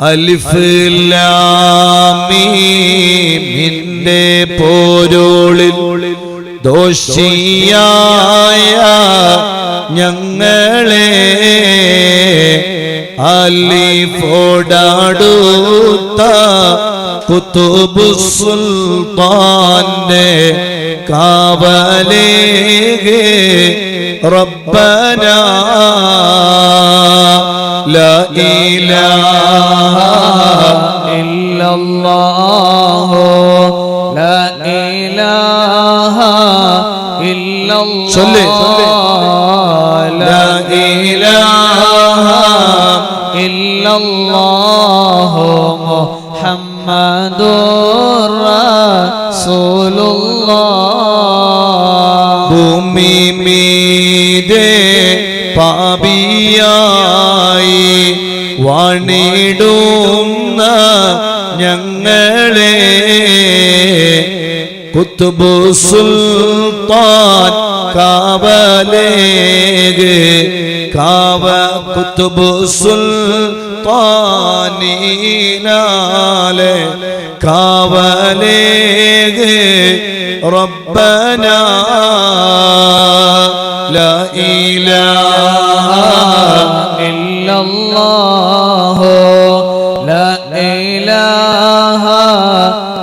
അലിഫ് ലാമിന്റെ പോരോളിൽ ദോഷിയായ ഞങ്ങളെ അലി ഫോടാടൂത്ത കുത്തുബു സുൽത്താന്റെ കാവലേ റബ്ബന ല ചൊല്ലേ ഭൂമി മീതേ പാപിയാ വാണിടുന്ന ഞങ്ങളെ കുത്തുബു സുൽത്താൻ കാവലേഗ് കാവ കുത്തുബു സുൽത്താനീനാലെ കാവലേഗ് ربنا لا إله إلا الله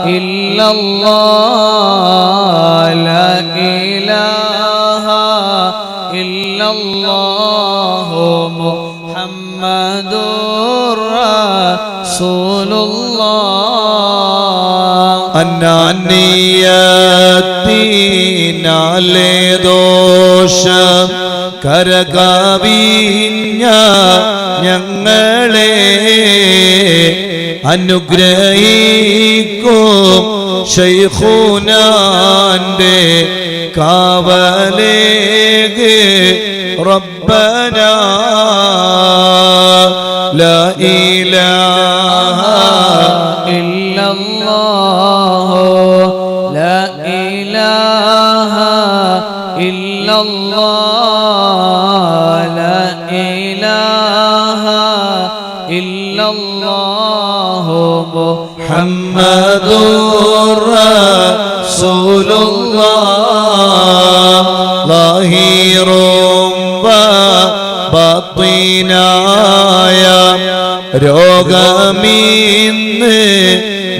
إلا الله لا إله إلا الله محمد رسول الله അന്നാനിയത്തിനാലെ ദോഷം കരകവിഞ്ഞ ഞങ്ങളെ അനുഗ്രഹിക്കും شيخنا عندي كابليك ربنا لا إله إلا الله لا إله إلا الله لا إله إلا الله محمد رسول الله ظاهر ബീനായ രോഗമീന്ന്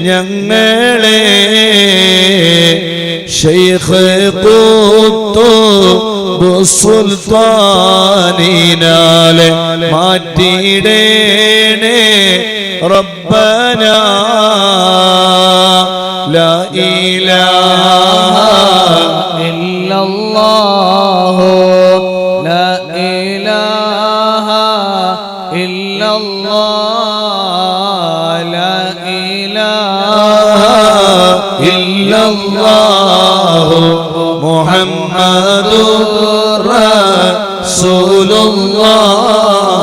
ഞങ്ങളെ ഷെയ്ഖ് കൂത്തു റബ്ബു സുൽത്താനിനാലെ മാറ്റിയിടേണേ റബ്ബന. ലാ ഇലാഹ ഇല്ലല്ലാഹു. ലാ ഇല്ലല്ലാഹു. മുഹമ്മദു റസൂലുള്ളാഹ്.